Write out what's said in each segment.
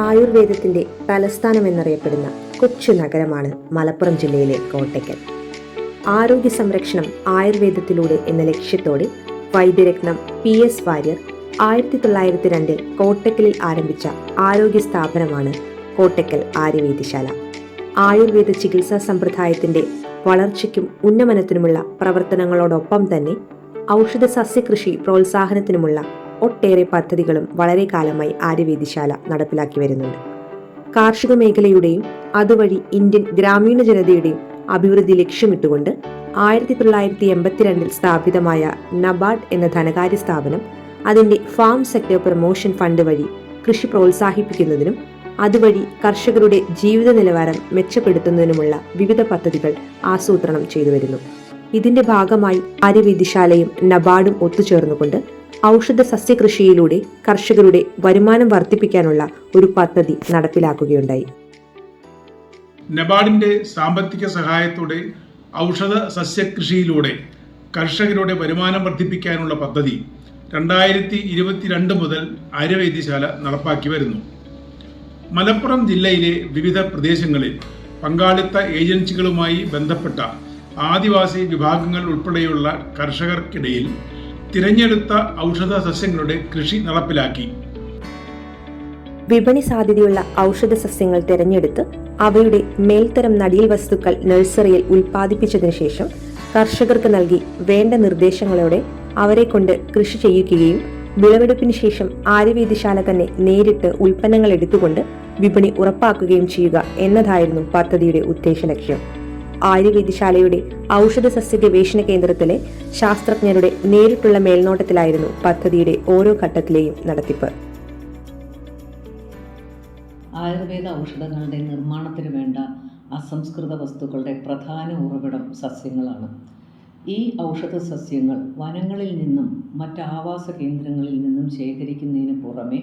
ആയുർവേദത്തിന്റെ തലസ്ഥാനം എന്നറിയപ്പെടുന്ന കൊച്ചു നഗരമാണ് മലപ്പുറം ജില്ലയിലെ കോട്ടയ്ക്കൽ. ആരോഗ്യ സംരക്ഷണം ആയുർവേദത്തിലൂടെ എന്ന ലക്ഷ്യത്തോടെ വൈദ്യരത്നം പി എസ് വാര്യർ ആയിരത്തി തൊള്ളായിരത്തി രണ്ടിൽ കോട്ടയ്ക്കലിൽ ആരംഭിച്ച ആരോഗ്യ സ്ഥാപനമാണ് കോട്ടയ്ക്കൽ ആര്യവേദിശാല ആയുർവേദ ചികിത്സാ സമ്പ്രദായത്തിന്റെ വളർച്ചയ്ക്കും ഉന്നമനത്തിനുമുള്ള പ്രവർത്തനങ്ങളോടൊപ്പം തന്നെ ഔഷധ സസ്യകൃഷി പ്രോത്സാഹനത്തിനുമുള്ള ഒട്ടേറെ പദ്ധതികളും വളരെ കാലമായി ആര്യവേദിശാല നടപ്പിലാക്കി വരുന്നുണ്ട്. കാർഷിക മേഖലയുടെയും അതുവഴി ഇന്ത്യൻ ഗ്രാമീണ ജനതയുടെയും അഭിവൃദ്ധി ലക്ഷ്യമിട്ടുകൊണ്ട് ആയിരത്തി തൊള്ളായിരത്തി എൺപത്തിരണ്ടിൽ സ്ഥാപിതമായ നബാർഡ് എന്ന ധനകാര്യ സ്ഥാപനം അതിന്റെ ഫാം സെക്ടർ പ്രൊമോഷൻ ഫണ്ട് വഴി കൃഷി പ്രോത്സാഹിപ്പിക്കുന്നതിനും അതുവഴി കർഷകരുടെ ജീവിത നിലവാരം മെച്ചപ്പെടുത്തുന്നതിനുമുള്ള വിവിധ പദ്ധതികൾ ആസൂത്രണം ചെയ്തു വരുന്നു. ഇതിന്റെ ഭാഗമായി ആര്യവിദ്യശാലയും നബാർഡും ഒത്തുചേർന്നുകൊണ്ട് ഔഷധ സസ്യകൃഷിയിലൂടെ കർഷകരുടെ വരുമാനം വർദ്ധിപ്പിക്കാനുള്ള ഒരു പദ്ധതി നടപ്പിലാക്കുകയുണ്ടായി. നബാർഡിന്റെ സാമ്പത്തിക സഹായത്തോടെ ഔഷധ സസ്യകൃഷിയിലൂടെ കർഷകരുടെ വരുമാനം വർദ്ധിപ്പിക്കാനുള്ള പദ്ധതി രണ്ടായിരത്തി ഇരുപത്തിരണ്ട് മുതൽ ആര്യവൈദ്യശാല നടപ്പാക്കി വരുന്നു. മലപ്പുറം ജില്ലയിലെ വിവിധ പ്രദേശങ്ങളിൽ പങ്കാളിത്ത ഏജൻസികളുമായി ബന്ധപ്പെട്ട ആദിവാസി വിഭാഗങ്ങൾ ഉൾപ്പെടെയുള്ള കർഷകർക്കിടയിൽ തിരഞ്ഞെടുത്ത ഔഷധ സസ്യങ്ങളുടെ കൃഷി നടപ്പിലാക്കി. വിപണി സാധ്യതയുള്ള ഔഷധ സസ്യങ്ങൾ തിരഞ്ഞെടുത്ത് അവയുടെ മേൽത്തരം നടീൽ വസ്തുക്കൾ നഴ്സറിയിൽ ഉൽപ്പാദിപ്പിച്ചതിനു ശേഷം കർഷകർക്ക് നൽകി വേണ്ട നിർദ്ദേശങ്ങളോടെ അവരെ കൊണ്ട് കൃഷി ചെയ്യിക്കുകയും വിളവെടുപ്പിന് ശേഷം ആര്യവേദിശാല തന്നെ നേരിട്ട് ഉൽപ്പന്നങ്ങൾ എടുത്തുകൊണ്ട് വിപണി ഉറപ്പാക്കുകയും ചെയ്യുക എന്നതായിരുന്നു പദ്ധതിയുടെ ഉദ്ദേശ ലക്ഷ്യം. ആര്യവേദിശാലയുടെ ഔഷധ സസ്യ ഗവേഷണ കേന്ദ്രത്തിലെ ശാസ്ത്രജ്ഞരുടെ നേരിട്ടുള്ള മേൽനോട്ടത്തിലായിരുന്നു പദ്ധതിയുടെ ഓരോ ഘട്ടത്തിലെയും നടത്തിപ്പ്. ആയുർവേദ ഔഷധങ്ങളുടെ നിർമ്മാണത്തിന് വേണ്ട അസംസ്കൃത വസ്തുക്കളുടെ പ്രധാന ഉറവിടം സസ്യങ്ങളാണ്. ഈ ഔഷധ സസ്യങ്ങൾ വനങ്ങളിൽ നിന്നും മറ്റ് ആവാസ കേന്ദ്രങ്ങളിൽ നിന്നും ശേഖരിക്കുന്നതിന് പുറമെ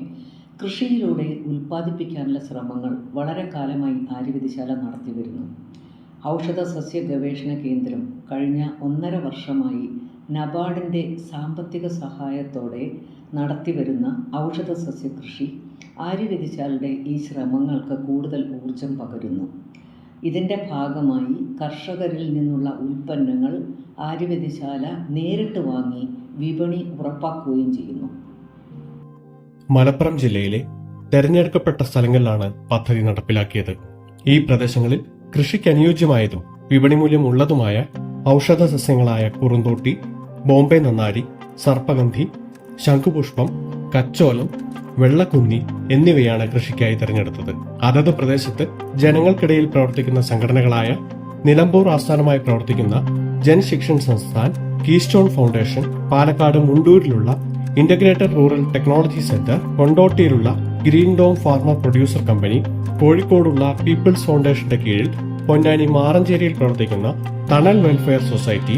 കൃഷിയിലൂടെ ഉൽപ്പാദിപ്പിക്കാനുള്ള ശ്രമങ്ങൾ വളരെ കാലമായി ആര്യവിദ്യശാല നടത്തി വരുന്നു. ഔഷധ സസ്യ ഗവേഷണ കേന്ദ്രം കഴിഞ്ഞ ഒന്നര വർഷമായി നബാർഡിന്റെ സാമ്പത്തിക സഹായത്തോടെ നടത്തിവരുന്ന ഔഷധ സസ്യ കൃഷി ആര്യവ്യതിശാലയുടെ ഈ ശ്രമങ്ങൾക്ക് കൂടുതൽ ഊർജം പകരുന്നു. ഇതിന്റെ ഭാഗമായി കർഷകരിൽ നിന്നുള്ള ഉൽപ്പന്നങ്ങൾ ആര്യവ്യതിശാല നേരിട്ട് വാങ്ങി വിപണി ഉറപ്പാക്കുകയും ചെയ്യുന്നു. മലപ്പുറം ജില്ലയിലെ തെരഞ്ഞെടുക്കപ്പെട്ട സ്ഥലങ്ങളിലാണ് പദ്ധതി നടപ്പിലാക്കിയത്. ഈ പ്രദേശങ്ങളിൽ കൃഷിക്ക് അനുയോജ്യമായതും വിപണി മൂല്യം ഉള്ളതുമായ ഔഷധ സസ്യങ്ങളായ കുറുന്തോട്ടി ബോംബെ നന്നാരി സർപ്പഗന്ധി ശംഖുപുഷ്പം കച്ചോലം വെള്ളക്കുന്നി എന്നിവയാണ് കൃഷിക്കായി തിരഞ്ഞെടുത്തത്. അതത് പ്രദേശത്ത് ജനങ്ങൾക്കിടയിൽ പ്രവർത്തിക്കുന്ന സംഘടനകളായ നിലമ്പൂർ ആസ്ഥാനമായി പ്രവർത്തിക്കുന്ന ജൻ ശിക്ഷൺ സംസ്ഥാൻ കീസ്റ്റോൺ ഫൗണ്ടേഷൻ പാലക്കാട് മുണ്ടൂരിലുള്ള integrated rural technology centre കൊണ്ടോട്ടിയിലുള്ള green dome farmer producer company കോഴിക്കോടുള്ള പീപ്പിൾസ് ഫൗണ്ടേഷന്റെ കീഴിൽ പൊന്നാനി മാറഞ്ചേരിയിൽ പ്രവർത്തിക്കുന്ന തണൽ വെൽഫെയർ സൊസൈറ്റി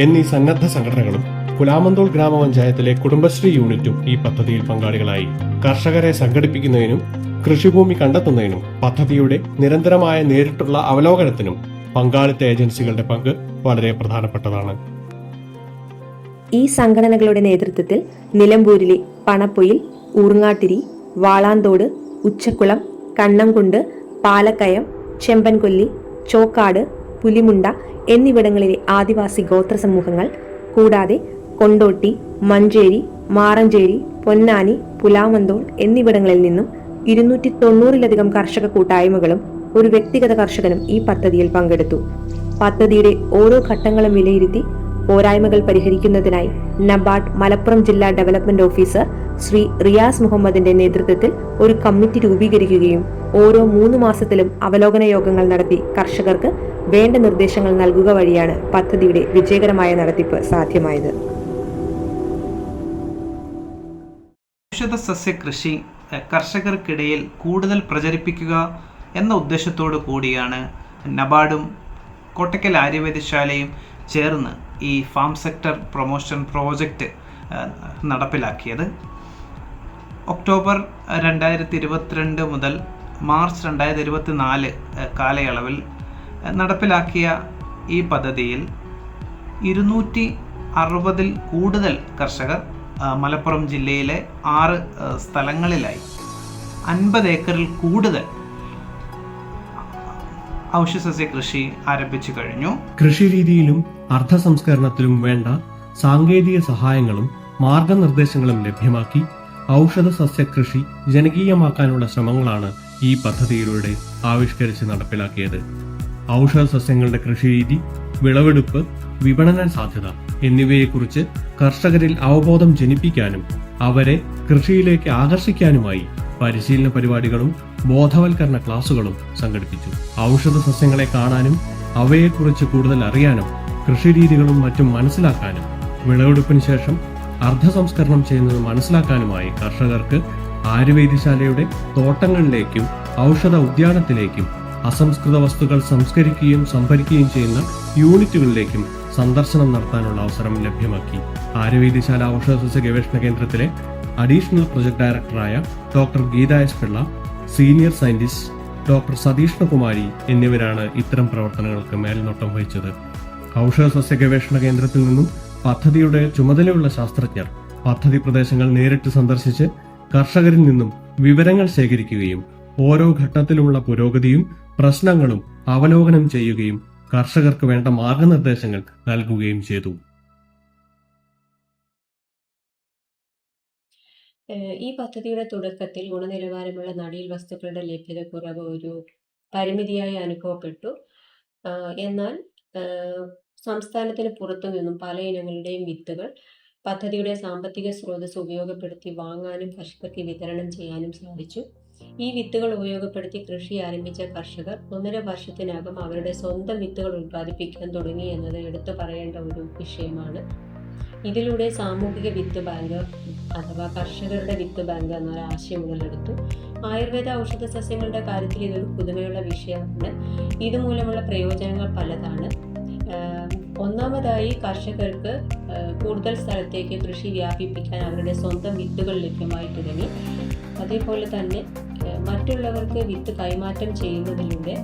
എന്നീ സന്നദ്ധ സംഘടനകളും കുലാമന്തോൾ ഗ്രാമപഞ്ചായത്തിലെ കുടുംബശ്രീ യൂണിറ്റും ഈ പദ്ധതിയിൽ പങ്കാളികളായി. കർഷകരെ സംഘടിപ്പിക്കുന്നതിനും കൃഷിഭൂമി കണ്ടെത്തുന്നതിനും പദ്ധതിയുടെ നിരന്തരമായ നേരിട്ടുള്ള അവലോകനത്തിനും പങ്കാളിത്ത ഏജൻസികളുടെ പങ്ക് വളരെ പ്രധാനപ്പെട്ടതാണ്. ഈ സംഘടനകളുടെ നേതൃത്വത്തിൽ നിലമ്പൂരിലെ പണപ്പൊയിൽ ഊർങ്ങാട്ടിരി വാളാന്തോട് ഉച്ചക്കുളം കണ്ണംകുണ്ട് പാലക്കയം ചെമ്പൻകൊല്ലി ചോക്കാട് പുലിമുണ്ട എന്നിവിടങ്ങളിലെ ആദിവാസി ഗോത്ര സമൂഹങ്ങൾ കൂടാതെ കൊണ്ടോട്ടി മഞ്ചേരി മാറഞ്ചേരി പൊന്നാനി പുലാമന്തോൾ എന്നിവിടങ്ങളിൽ നിന്നും ഇരുന്നൂറ്റി തൊണ്ണൂറിലധികം കർഷക കൂട്ടായ്മകളും ഒരു വ്യക്തിഗത കർഷകനും ഈ പദ്ധതിയിൽ പങ്കെടുത്തു. പദ്ധതിയുടെ ഓരോ ഘട്ടങ്ങളും വിലയിരുത്തി പോരായ്മകൾ പരിഹരിക്കുന്നതിനായി നബാർഡ് മലപ്പുറം ജില്ലാ ഡെവലപ്മെന്റ് ഓഫീസർ ശ്രീ റിയാസ് മുഹമ്മദിന്റെ നേതൃത്വത്തിൽ ഒരു കമ്മിറ്റി രൂപീകരിക്കുകയും ഓരോ മൂന്ന് മാസത്തിലും അവലോകന യോഗങ്ങൾ നടത്തി കർഷകർക്ക് വേണ്ട നിർദ്ദേശങ്ങൾ നൽകുക വഴിയാണ് പദ്ധതിയുടെ വിജയകരമായ നടത്തിപ്പ് സാധ്യമായത്. ഔഷധ സസ്യ കൃഷി കർഷകർക്കിടയിൽ കൂടുതൽ പ്രചരിപ്പിക്കുക എന്ന ഉദ്ദേശത്തോടു കൂടിയാണ് നബാർഡും കോട്ടക്കൽ ആര്യവൈദ്യശാലയും ചേർന്ന് ഈ ഫാം സെക്ടർ പ്രൊമോഷൻ പ്രോജക്റ്റ് നടപ്പിലാക്കിയത്. ഒക്ടോബർ രണ്ടായിരത്തി ഇരുപത്തിരണ്ട് മുതൽ മാർച്ച് രണ്ടായിരത്തി ഇരുപത്തി നാല് കാലയളവിൽ നടപ്പിലാക്കിയ ഈ പദ്ധതിയിൽ ഇരുന്നൂറ്റി അറുപതിൽ കൂടുതൽ കർഷകർ മലപ്പുറം ജില്ലയിലെ ആറ് സ്ഥലങ്ങളിലായി. അൻപത് ഏക്കറിൽ കൂടുതൽ ഔഷധസസ്യ കൃഷി ആരംഭിച്ചു കഴിഞ്ഞു. കൃഷി രീതിയിലും അർദ്ധ സംസ്കരണത്തിലും വേണ്ട സാങ്കേതിക സഹായങ്ങളും മാർഗനിർദ്ദേശങ്ങളും ലഭ്യമാക്കി ഔഷധ സസ്യ കൃഷി ജനകീയമാക്കാനുള്ള ശ്രമങ്ങളാണ് ഈ പദ്ധതിയിലൂടെ ആവിഷ്കരിച്ച് നടപ്പിലാക്കിയത്. ഔഷധ സസ്യങ്ങളുടെ കൃഷിരീതി വിളവെടുപ്പ് വിപണന സാധ്യത എന്നിവയെക്കുറിച്ച് കർഷകരിൽ അവബോധം ജനിപ്പിക്കാനും അവരെ കൃഷിയിലേക്ക് ആകർഷിക്കാനുമായി പരിശീലന പരിപാടികളും ബോധവൽക്കരണ ക്ലാസുകളും സംഘടിപ്പിച്ചു. ഔഷധ സസ്യങ്ങളെ കാണാനും അവയെക്കുറിച്ച് കൂടുതൽ അറിയാനും കൃഷിരീതികളും മറ്റും മനസ്സിലാക്കാനും വിളവെടുപ്പിന് ശേഷം അർദ്ധസംസ്കരണം ചെയ്യുന്നത് മനസ്സിലാക്കാനുമായി കർഷകർക്ക് ആയുർവേദശാലയുടെ തോട്ടങ്ങളിലേക്കും ഔഷധ ഉദ്യാനത്തിലേക്കും അസംസ്കൃത വസ്തുക്കൾ സംസ്കരിക്കുകയും സംഭരിക്കുകയും ചെയ്യുന്ന യൂണിറ്റുകളിലേക്കും സന്ദർശനം നടത്താനുള്ള അവസരം ലഭ്യമാക്കി. ആയുർവേദശാല ഔഷധ സസ്യ ഗവേഷണ കേന്ദ്രത്തിലെ അഡീഷണൽ പ്രൊജക്ട് ഡയറക്ടറായ doctor Geetha S Pillai senior scientist doctor Satheeshnakumari എന്നിവരാണ് ഇത്തരം പ്രവർത്തനങ്ങൾക്ക് മേൽനോട്ടം വഹിച്ചത്. ഔഷധ സസ്യ ഗവേഷണ കേന്ദ്രത്തിൽ നിന്നും പദ്ധതിയുടെ ചുമതലയുള്ള ശാസ്ത്രജ്ഞർ പദ്ധതി പ്രദേശങ്ങൾ നേരിട്ട് സന്ദർശിച്ച് കർഷകരിൽ നിന്നും വിവരങ്ങൾ ശേഖരിക്കുകയും ഓരോ ഘട്ടത്തിലുമുള്ള പുരോഗതിയും പ്രശ്നങ്ങളും അവലോകനം ചെയ്യുകയും കർഷകർക്ക് വേണ്ട മാർഗനിർദ്ദേശങ്ങൾ നൽകുകയും ചെയ്തു. ഈ പദ്ധതിയുടെ തുടക്കത്തിൽ ഗുണനിലവാരമുള്ള നടീൽ വസ്തുക്കളുടെ ലഭ്യതക്കുറവ് ഒരു പരിമിതിയായി അനുഭവപ്പെട്ടു. എന്നാൽ സംസ്ഥാനത്തിന് പുറത്തു നിന്നും പല ഇനങ്ങളുടെയും വിത്തുകൾ പദ്ധതിയുടെ സാമ്പത്തിക സ്രോതസ് ഉപയോഗപ്പെടുത്തി വാങ്ങാനും കർഷകർക്ക് വിതരണം ചെയ്യാനും സാധിച്ചു. ഈ വിത്തുകൾ ഉപയോഗപ്പെടുത്തി കൃഷി ആരംഭിച്ച കർഷകർ ഒന്നര വർഷത്തിനകം അവരുടെ സ്വന്തം വിത്തുകൾ ഉൽപ്പാദിപ്പിക്കാൻ തുടങ്ങി എന്നത് എടുത്തു പറയേണ്ട ഒരു വിഷയമാണ്. ഇതിലൂടെ സാമൂഹിക വിത്ത് ബാങ്ക് അഥവാ കർഷകരുടെ വിത്ത് ബാങ്ക് എന്നൊരു ആശയം ഉടലെടുത്തു. ആയുർവേദ ഔഷധ സസ്യങ്ങളുടെ കാര്യത്തിൽ ഇതൊരു പുതുമയുള്ള വിഷയമാണ്. ഇതുമൂലമുള്ള പ്രയോജനങ്ങൾ പലതാണ്. ഒന്നാമതായി കർഷകർക്ക് കൂടുതൽ സ്ഥലത്തേക്ക് കൃഷി വ്യാപിപ്പിക്കാൻ അവരുടെ സ്വന്തം വിത്തുകൾ ലഭ്യമായി തുടങ്ങി. അതേപോലെ തന്നെ മറ്റുള്ളവർക്ക് വിത്ത് കൈമാറ്റം ചെയ്യുന്നതിലൂടെ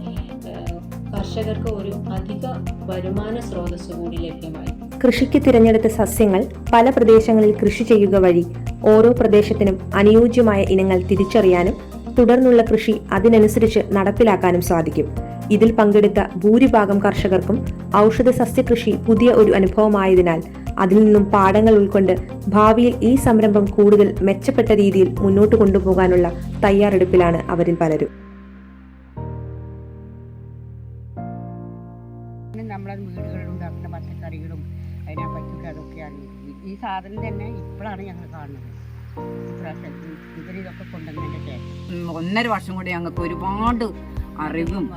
കർഷകർക്ക് ഒരു അധിക വരുമാന സ്രോതസ് കൂടി ലഭ്യമായി. കൃഷിക്ക് തിരഞ്ഞെടുത്ത സസ്യങ്ങൾ പല പ്രദേശങ്ങളിൽ കൃഷി ചെയ്യുക വഴി ഓരോ പ്രദേശത്തിനും അനുയോജ്യമായ ഇനങ്ങൾ തിരിച്ചറിയാനും തുടർന്നുള്ള കൃഷി അതിനനുസരിച്ച് നടപ്പിലാക്കാനും സാധിക്കും. ഇതിൽ പങ്കെടുത്ത ഭൂരിഭാഗം കർഷകർക്കും ഔഷധ സസ്യകൃഷി പുതിയ ഒരു അനുഭവമായതിനാൽ അതിൽ നിന്നും പാഠങ്ങൾ ഉൾക്കൊണ്ട് ഭാവിയിൽ ഈ സംരംഭം കൂടുതൽ മെച്ചപ്പെട്ട രീതിയിൽ മുന്നോട്ട് കൊണ്ടുപോകാനുള്ള തയ്യാറെടുപ്പിലാണ് അവരിൽ പലരും. ഈ- സാധനം തന്നെ ഇപ്പോഴാണ് ഞങ്ങൾ കാണുന്നത്. ഇപ്രാവശ്യം ഇവരിതൊക്കെ കൊണ്ടുവന്നതിന്റെ ശേഷം. ഉം, ഒന്നര വർഷം കൂടി ഞങ്ങൾക്ക് ഒരുപാട് അറിവും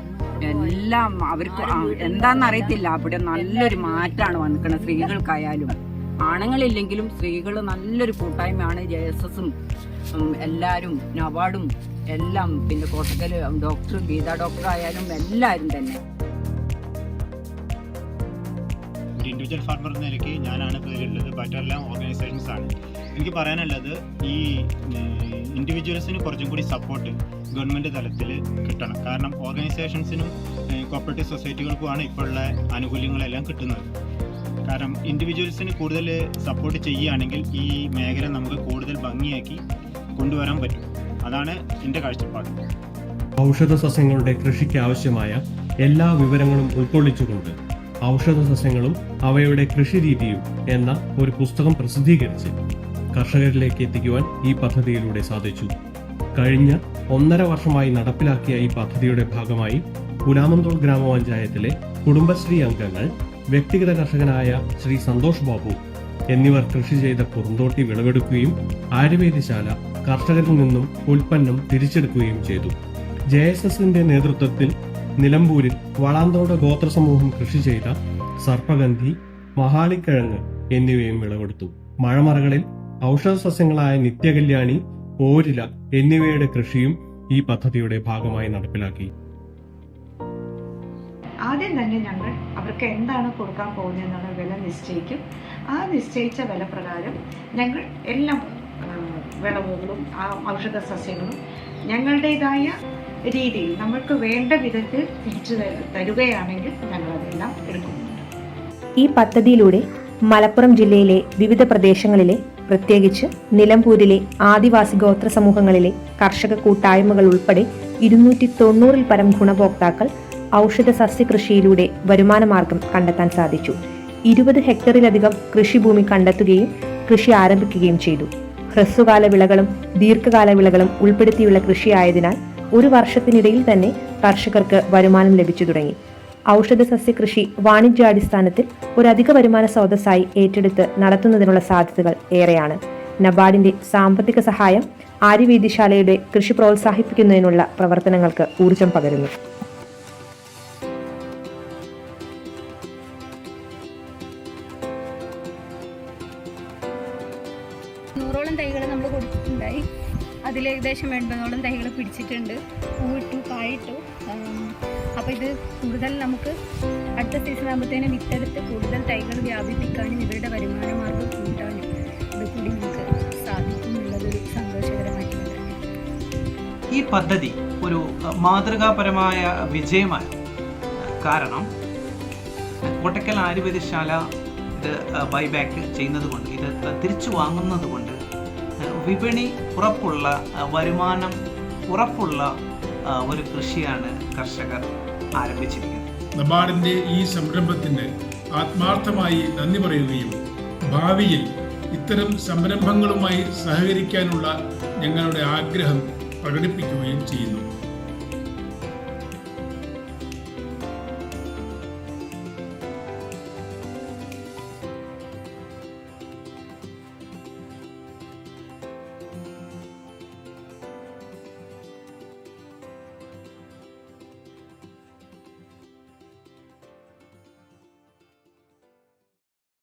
എല്ലാം അവർക്ക് എന്താണെന്ന് അറിയത്തില്ല. അവിടെ നല്ലൊരു മാറ്റമാണ് വന്നിരിക്കുന്നത്. സ്ത്രീകൾക്കായാലും ആണുങ്ങളില്ലെങ്കിലും സ്ത്രീകൾ നല്ലൊരു കൂട്ടായ്മയാണ്. ജെ എസ് എസും എല്ലാവരും നവാർഡും എല്ലാം പിന്നെ കോട്ടക്കൽ ഡോക്ടർ ഗീത ഡോക്ടർ ആയാലും എല്ലാവരും തന്നെ. ഇൻഡിവിജ്വൽ ഫാർമർ എന്ന നിലയ്ക്ക് ഞാനാണ് പേരുള്ളത് മറ്റെല്ലാം ഓർഗനൈസേഷൻസ് ആണ്. എനിക്ക് പറയാനുള്ളത് ഈ ഇൻഡിവിജ്വൽസിന് കുറച്ചും കൂടി സപ്പോർട്ട് ഗവൺമെന്റ് തലത്തിൽ കിട്ടണം. കാരണം ഓർഗനൈസേഷൻസിനും കോപ്പറേറ്റീവ് സൊസൈറ്റികൾക്കുമാണ് ഇപ്പോഴുള്ള ആനുകൂല്യങ്ങളെല്ലാം കിട്ടുന്നത്. കാരണം ഇൻഡിവിജ്വൽസിന് കൂടുതൽ സപ്പോർട്ട് ചെയ്യുകയാണെങ്കിൽ ഈ മേഖല നമുക്ക് കൂടുതൽ ഭംഗിയാക്കി കൊണ്ടുവരാൻ പറ്റും. അതാണ് എന്റെ കാഴ്ചപ്പാട്. ഔഷധ സസ്യങ്ങളുടെ കൃഷിക്ക് ആവശ്യമായ എല്ലാ വിവരങ്ങളും ഉൾക്കൊള്ളിച്ചുകൊണ്ട് ഔഷധ സസ്യങ്ങളും അവയുടെ കൃഷിരീതിയും എന്ന ഒരു പുസ്തകം പ്രസിദ്ധീകരിച്ച് കർഷകരിലേക്ക് എത്തിക്കുവാൻ ഈ പദ്ധതിയിലൂടെ സാധിച്ചു. കഴിഞ്ഞ ഒന്നര വർഷമായി നടപ്പിലാക്കിയ ഈ പദ്ധതിയുടെ ഭാഗമായി പുലാമന്തോൾ ഗ്രാമപഞ്ചായത്തിലെ കുടുംബശ്രീ അംഗങ്ങൾ വ്യക്തിഗത കർഷകനായ ശ്രീ സന്തോഷ് ബാബു എന്നിവർ കൃഷി ചെയ്ത കുറുന്തോട്ടി വിളവെടുക്കുകയും ആയുർവേദശാല കർഷകരിൽ നിന്നും ഉൽപ്പന്നം തിരിച്ചെടുക്കുകയും ചെയ്തു. ജെ എസ് എസിന്റെ നേതൃത്വത്തിൽ നിലമ്പൂരിൽ വളാന്തോട് ഗോത്ര സമൂഹം കൃഷി ചെയ്ത സർപ്പഗന്ധി മഹാളിക്കിഴങ്ങ് എന്നിവയും വിളവെടുത്തു. മഴമറകളിൽ ഔഷധ സസ്യങ്ങളായ നിത്യകല്യാണി ഓരില എന്നിവയുടെ കൃഷിയും ഈ പദ്ധതിയുടെ ഭാഗമായി നടപ്പിലാക്കി. ആദ്യം തന്നെ ഞങ്ങൾ അവർക്ക് എന്താണ് കൊടുക്കാൻ പോകുന്നതെന്നുള്ള വില നിശ്ചയിക്കും. ആ നിശ്ചയിച്ച വില പ്രകാരം ഞങ്ങൾ എല്ലാ വിളവുകളും ആ ഔഷധ സസ്യങ്ങളും ഞങ്ങളുടേതായ രീതിയിൽ നമ്മൾക്ക് വേണ്ട വിധത്തിൽ തിരിച്ചു തരുകയാണെങ്കിൽ ഞങ്ങളതെല്ലാം എടുക്കുന്നുണ്ട്. ഈ പദ്ധതിയിലൂടെ മലപ്പുറം ജില്ലയിലെ വിവിധ പ്രദേശങ്ങളിലെ പ്രത്യേകിച്ച് നിലമ്പൂരിലെ ആദിവാസി ഗോത്ര സമൂഹങ്ങളിലെ കർഷക കൂട്ടായ്മകൾ ഉൾപ്പെടെ ഇരുന്നൂറ്റി തൊണ്ണൂറിൽ പരം ഗുണഭോക്താക്കൾ ഔഷധ സസ്യകൃഷിയിലൂടെ വരുമാനമാർഗം കണ്ടെത്താൻ സാധിച്ചു. ഇരുപത് ഹെക്ടറിലധികം കൃഷിഭൂമി കണ്ടെത്തുകയും കൃഷി ആരംഭിക്കുകയും ചെയ്തു. ഹ്രസ്വകാല വിളകളും ദീർഘകാല വിളകളും ഉൾപ്പെടുത്തിയുള്ള കൃഷിയായതിനാൽ ഒരു വർഷത്തിനിടയിൽ തന്നെ കർഷകർക്ക് വരുമാനം ലഭിച്ചു തുടങ്ങി. ഔഷധ സസ്യകൃഷി വാണിജ്യാടിസ്ഥാനത്തിൽ ഒരു അധിക വരുമാന സ്രോതസ്സായി ഏറ്റെടുത്ത് നടത്തുന്നതിനുള്ള സാധ്യതകൾ ഏറെയാണ്. നബാർഡിന്റെ സാമ്പത്തിക സഹായം ആര്യവേദിശാലയുടെ കൃഷി പ്രോത്സാഹിപ്പിക്കുന്നതിനുള്ള പ്രവർത്തനങ്ങൾക്ക് ഊർജം പകരുന്നു. ഏകദേശം എൺപതോളം തൈകൾ പിടിച്ചിട്ടുണ്ട്. പൂവിട്ടു കായിട്ടു. അപ്പോൾ ഇത് കൂടുതൽ നമുക്ക് അടുത്ത സീസൺ ആകുമ്പോഴത്തേനും വിത്തെടുത്ത് കൂടുതൽ തൈകൾ വ്യാപിപ്പിക്കാനും ഇവരുടെ വരുമാന മാർഗം കൂട്ടാനും ഇത് കൂടി നമുക്ക് സാധിക്കും എന്നുള്ളതൊരു സന്തോഷകരമായിട്ടുള്ള ഈ പദ്ധതി ഒരു മാതൃകാപരമായ വിജയമാണ് കാരണം കോട്ടക്കൽ ആയുർവേദശാല ഇത് ബൈബാക്ക് ചെയ്യുന്നത് കൊണ്ട് ഇത് തിരിച്ചു വാങ്ങുന്നത് കൊണ്ട് വിപണി ഉറപ്പുള്ള വരുമാനം ഉറപ്പുള്ള ഒരു കൃഷിയാണ് കർഷകർ ആരംഭിച്ചിരിക്കുന്നത്. നബാർഡിന്റെ ഈ സംരംഭത്തിന് ആത്മാർത്ഥമായി നന്ദി പറയുകയും ഭാവിയിൽ ഇത്തരം സംരംഭങ്ങളുമായി സഹകരിക്കാനുള്ള ഞങ്ങളുടെ ആഗ്രഹം പ്രകടിപ്പിക്കുകയും ചെയ്യുന്നു.